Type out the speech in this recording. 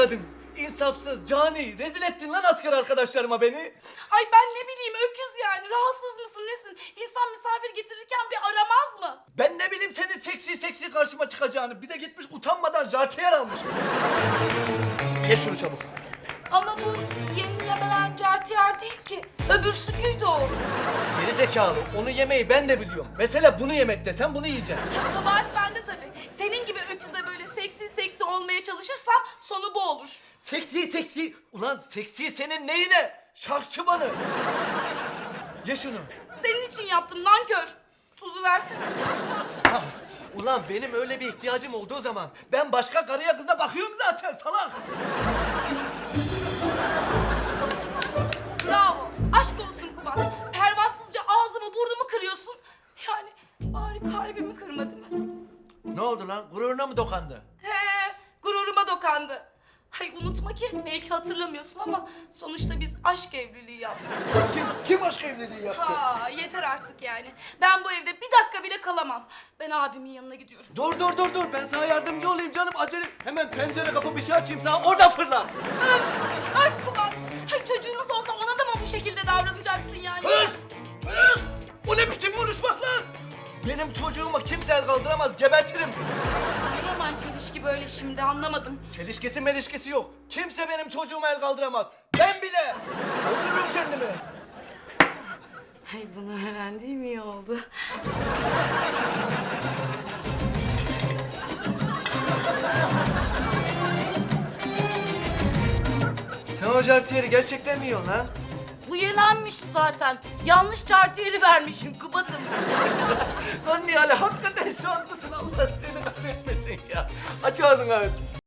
kadın. İnsafsız, cani. Rezil ettin lan asker arkadaşlarıma beni. Ay ben ne bileyim öküz yani. Rahatsız mısın nesin? İnsan misafir getirirken bir aramaz mı? Ben ne bileyim senin seksi seksi karşıma çıkacağını. Bir de gitmiş utanmadan jartiyer almış. Geç şunu çabuk. Ama bu yenilemelen cartiyer değil ki. Öbürsüküydü o. Geri zekalı. Onu yemeyi ben de biliyorum. Mesele bunu yemek desem bunu yiyeceksin. Kabahat bende tabii. Senin gibi öküze böyle olmaya çalışırsam sonu bu olur. Seksi seksi. Ulan seksi senin neyine? Şarkçıbanı. Ye şunu. Senin için yaptım nankör. Tuzu versene. Ah, Ulan benim öyle bir ihtiyacım olduğu zaman ben başka karıya kıza bakıyorum zaten salak. Bravo. Aşk olsun Kubat. Pervasızca ağzımı burnumu kırıyorsun. Yani bari kalbimi kırmadı mı? Ne oldu lan? Gururuna mı dokandı? He. Hay unutma ki belki hatırlamıyorsun ama sonuçta biz aşk evliliği yaptık. Kim, kim aşk evliliği yaptı? Ha yeter artık yani. Ben bu evde bir dakika bile kalamam. Ben abimin yanına gidiyorum. Dur dur dur dur ben sana yardımcı olayım canım acele. Hemen pencere kapı bir şey açayım sana oradan fırla. Öf, öf Kubat. Hay çocuğumuz olsa ona da mı bu şekilde davranacaksın yani? Hız! Hız! Bu ne biçim konuşmak lan? Benim çocuğuma kimse el kaldıramaz gebertirim. Yaman çelişki böyle şimdi anlamadım. Çelişkisi melişkisi yok. Kimse benim çocuğuma el kaldıramaz. Ben bile. Öldürürüm kendimi. Hay bunu öğrendiğim iyi oldu. Sen o jartiyeri gerçekten mi yiyorsun lan? Bu yenenmiş zaten. Yanlış çartiyeli vermişim Kubat'ım. Lan Nihal hakikaten şanslısın Allah seni kahretmesin 있으니까 아침마다 순간